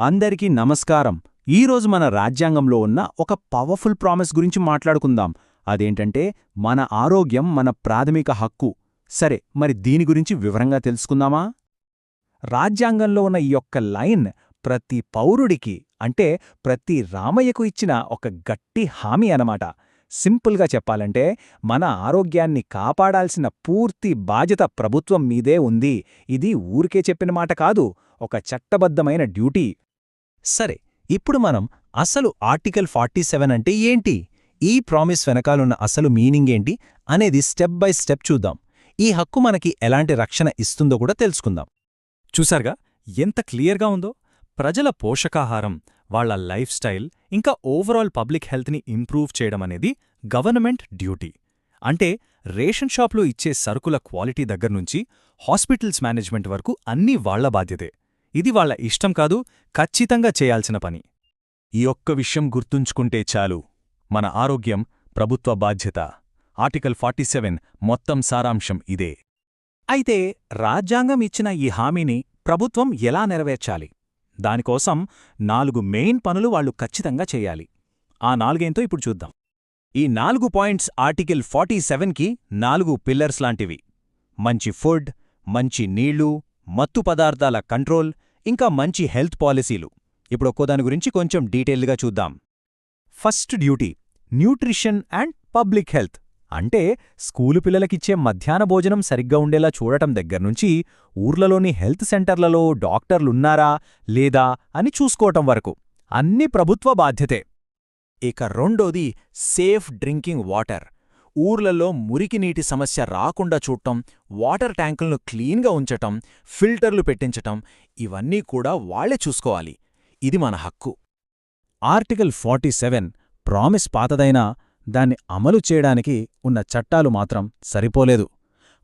అందరికీ నమస్కారం. ఈరోజు మన రాజ్యాంగంలో ఉన్న ఒక పవర్ఫుల్ ప్రామిస్ గురించి మాట్లాడుకుందాం. అదేంటంటే మన ఆరోగ్యం మన ప్రాథమిక హక్కు. సరే మరి దీని గురించి వివరంగా తెలుసుకుందామా? రాజ్యాంగంలో ఉన్న ఈ యొక్క లైన్ ప్రతి పౌరుడికి అంటే ప్రతి రామయ్యకు ఇచ్చిన ఒక గట్టి హామీ అనమాట సింపుల్గా చెప్పాలంటే మన ఆరోగ్యాన్ని కాపాడాల్సిన పూర్తి బాధ్యత ప్రభుత్వం మీదే ఉంది. ఇది ఊరికే చెప్పిన మాట కాదు ఒక చట్టబద్ధమైన డ్యూటీ. సరే ఇప్పుడు మనం అసలు ఆర్టికల్ ఫార్టీ సెవెన్ అంటే ఏంటి? ఈ ప్రామిస్ వెనకాలున్న అసలు మీనింగ్ ఏంటి? అనేది స్టెప్ బై స్టెప్ చూద్దాం. ఈ హక్కు మనకి ఎలాంటి రక్షణ ఇస్తుందో కూడా తెలుసుకుందాం. చూసారుగా ఎంత క్లియర్గా ఉందో? ప్రజల పోషకాహారం వాళ్ళ లైఫ్ స్టైల్ ఇంకా ఓవరాల్ పబ్లిక్ హెల్త్ని ఇంప్రూవ్ చేయడమనేది గవర్నమెంట్ డ్యూటీ అంటే రేషన్ షాప్లో ఇచ్చే సరుకుల క్వాలిటీ దగ్గర్నుంచి హాస్పిటల్స్ మేనేజ్మెంట్ వరకు అన్నీ వాళ్ళ బాధ్యతే. ఇది వాళ్ళ ఇష్టం కాదు ఖచ్చితంగా చేయాల్సిన పని. ఈ ఒక్క విషయం గుర్తుంచుకుంటే చాలు. మన ఆరోగ్యం ప్రభుత్వ బాధ్యత. ఆర్టికల్ ఫార్టీ సెవెన్ మొత్తం సారాంశం ఇదే. అయితే రాజ్యాంగం ఇచ్చిన ఈ హామీని ప్రభుత్వం ఎలా నెరవేర్చాలి? దానికోసం నాలుగు మెయిన్ పనులు వాళ్ళు ఖచ్చితంగా చేయాలి. ఆ నాలుగేంతో ఇప్పుడు చూద్దాం. ఈ నాలుగు పాయింట్స్ ఆర్టికల్ ఫార్టీ సెవెన్కి నాలుగు పిల్లర్స్ లాంటివి. మంచి ఫుడ్ మంచి నీళ్ళు మత్తు పదార్థాల కంట్రోల్ ఇంకా మంచి హెల్త్ పాలసీలు. ఇప్పుడు ఒక్కోదాని గురించి కొంచెం డీటెయిల్గా చూద్దాం. First duty nutrition and public health. అంటే స్కూలు పిల్లలకిచ్చే మధ్యాహ్న భోజనం సరిగ్గా ఉండేలా చూడటం దగ్గర్నుంచి ఊర్లలోని హెల్త్ సెంటర్లలో డాక్టర్లున్నారా లేదా అని చూసుకోవటం వరకు. అన్ని ప్రభుత్వ బాధ్యతే. ఇక రెండోది సేఫ్ డ్రింకింగ్ వాటర్. ఊర్లలో మురికి నీటి సమస్య రాకుండా చూడటం వాటర్ ట్యాంకులను క్లీన్గా ఉంచటం ఫిల్టర్లు పెట్టించటం ఇవన్నీ కూడా వాళ్ళే చూసుకోవాలి. ఇది మన హక్కు. ఆర్టికల్ ఫార్టీ సెవెన్ ప్రామిస్ పాతదైనా దాన్ని అమలు చేయడానికి ఉన్న చట్టాలు మాత్రం సరిపోలేదు.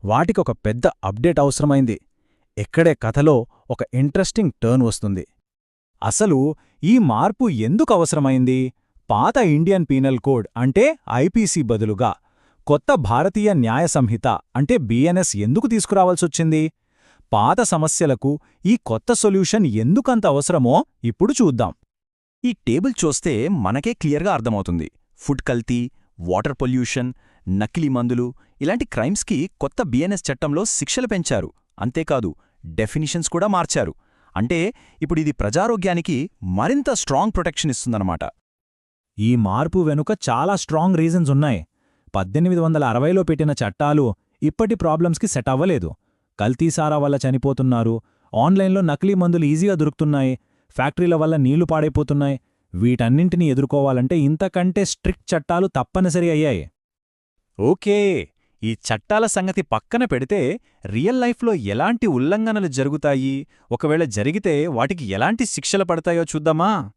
వాటికొక పెద్ద అప్డేట్ అవసరమైంది. ఎక్కడే కథలో ఒక ఇంట్రెస్టింగ్ టర్న్ వస్తుంది. అసలు ఈ మార్పు ఎందుకు అవసరమైంది? పాత ఇండియన్ పీనల్ కోడ్ అంటే ఐపీసీ బదులుగా కొత్త భారతీయ న్యాయ సంహిత అంటే బిఎన్ఎస్ ఎందుకు తీసుకురావాల్సొచ్చింది? పాత సమస్యలకు ఈ కొత్త సొల్యూషన్ ఎందుకంత అవసరమో ఇప్పుడు చూద్దాం. ఈ టేబుల్ చూస్తే మనకే క్లియర్గా అర్థమవుతుంది. ఫుడ్ కల్తీ వాటర్ పొల్యూషన్ నకిలీ మందులు ఇలాంటి క్రైమ్స్కి కొత్త బిఎన్ఎస్ చట్టంలో శిక్షలు పెంచారు. అంతేకాదు డెఫినిషన్స్ కూడా మార్చారు. అంటే ఇప్పుడు ఇది ప్రజారోగ్యానికి మరింత స్ట్రాంగ్ ప్రొటెక్షన్ ఇస్తుందన్నమాట. ఈ మార్పు వెనుక చాలా స్ట్రాంగ్ రీజన్స్ ఉన్నాయి. పద్దెనిమిది వందల అరవైలో పెట్టిన చట్టాలు ఇప్పటి ప్రాబ్లమ్స్కి సెట్ అవ్వలేదు. కల్తీసారా వల్ల చనిపోతున్నారు ఆన్లైన్లో నకిలీ మందులు ఈజీగా దొరుకుతున్నాయి ఫ్యాక్టరీల వల్ల నీళ్ళు పాడైపోతున్నాయి వీటన్నింటినీ ఎదుర్కోవాలంటే ఇంతకంటే స్ట్రిక్ట్ చట్టాలు తప్పనిసరి అయ్యాయి. ఓకే ఈ చట్టాల సంగతి పక్కన పెడితే రియల్ లైఫ్లో ఎలాంటి ఉల్లంఘనలు జరుగుతాయి? ఒకవేళ జరిగితే వాటికి ఎలాంటి శిక్షలు పడతాయో చూద్దామా?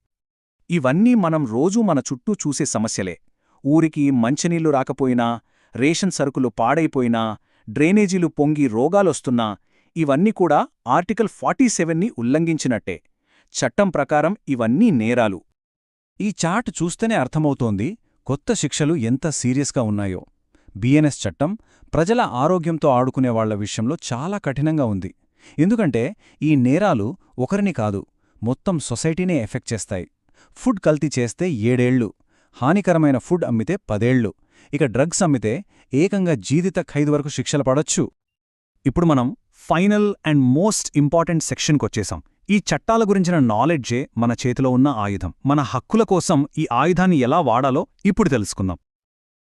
ఇవన్నీ మనం రోజూ మన చుట్టూ చూసే సమస్యలే. ఊరికి మంచినీళ్ళు రాకపోయినా రేషన్ సరుకులు పాడైపోయినా డ్రైనేజీలు పొంగి రోగాలొస్తున్నా ఇవన్నీ కూడా ఆర్టికల్ ఫార్టీ సెవెన్ని ఉల్లంఘించినట్టే. చట్టం ప్రకారం ఇవన్నీ నేరాలు. ఈ చార్ట్ చూస్తేనే అర్థమవుతోంది కొత్త శిక్షలు ఎంత సీరియస్గా ఉన్నాయో. బిఎన్ఎస్ చట్టం ప్రజల ఆరోగ్యంతో ఆడుకునేవాళ్ళ విషయంలో చాలా కఠినంగా ఉంది. ఎందుకంటే ఈ నేరాలు ఒకరిని కాదు మొత్తం సొసైటీనే ఎఫెక్ట్ చేస్తాయి. ఫుడ్ కల్తీ చేస్తే ఏడేళ్ళు హానికరమైన ఫుడ్ అమ్మితే పదేళ్ళు ఇక డ్రగ్స్ అమ్మితే ఏకంగా జీవిత ఖైదు వరకు శిక్షలు పడొచ్చు. ఇప్పుడు మనం ఫైనల్ అండ్ మోస్ట్ ఇంపార్టెంట్ సెక్షన్కొచ్చేసాం. ఈ చట్టాల గురించిన నాలెడ్జే మన చేతిలో ఉన్న ఆయుధం. మన హక్కుల కోసం ఈ ఆయుధాన్ని ఎలా వాడాలో ఇప్పుడు తెలుసుకుందాం.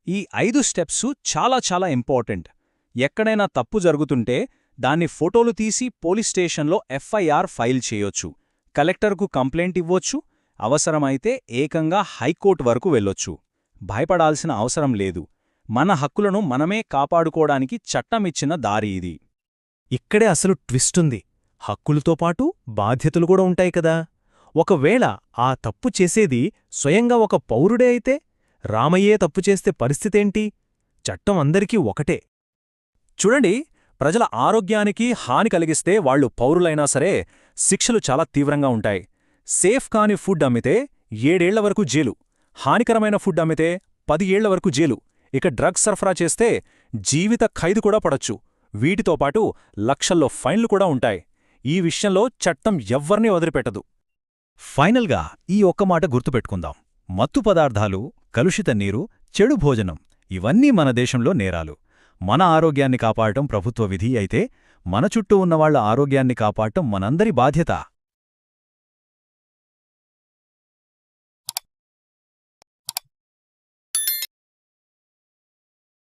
ఈ ఐదు స్టెప్సు చాలా చాలా ఇంపార్టెంట్. ఎక్కడైనా తప్పు జరుగుతుంటే దాన్ని ఫోటోలు తీసి పోలీస్ స్టేషన్లో ఎఫ్ఐఆర్ ఫైల్ చేయొచ్చు. కలెక్టర్కు కంప్లైంట్ ఇవ్వొచ్చు. అవసరమైతే ఏకంగా హైకోర్టు వరకు వెళ్ళొచ్చు. భయపడాల్సిన అవసరం లేదు. మన హక్కులను మనమే కాపాడుకోవడానికి చట్టమిచ్చిన దారి ఇది. ఇక్కడే అసలు ట్విస్టుంది హక్కులతో పాటు బాధ్యతలు కూడా ఉంటాయి కదా. ఒకవేళ ఆ తప్పు చేసేది స్వయంగా ఒక పౌరుడే అయితే రామయ్యే తప్పు చేస్తే పరిస్థితేంటి? చట్టం అందరికీ ఒకటే. చూడండి ప్రజల ఆరోగ్యానికి హాని కలిగిస్తే వాళ్ళు పౌరులైనా సరే శిక్షలు చాలా తీవ్రంగా ఉంటాయి. సేఫ్ కాని ఫుడ్ అమ్మితే ఏడేళ్ళ వరకు జైలు. హానికరమైన ఫుడ్ అమ్మితే పది ఏళ్ళ వరకు జైలు. ఇక డ్రగ్స్ సరఫరా చేస్తే జీవిత ఖైదు కూడా పడొచ్చు. వీటితో పాటు లక్షల్లో ఫైన్లు కూడా ఉంటాయి. ఈ విషయంలో చట్టం ఎవ్వర్నీ వదిలిపెట్టదు. ఫైనల్గా ఈ ఒక్క మాట గుర్తుపెట్టుకుందాం. మత్తు పదార్థాలు కలుషిత నీరు చెడు భోజనం ఇవన్నీ మన దేశంలో నేరాలు. మన ఆరోగ్యాన్ని కాపాడటం ప్రభుత్వ విధి అయితే మన చుట్టూ ఉన్నవాళ్ళ ఆరోగ్యాన్ని కాపాడటం మనందరి బాధ్యత.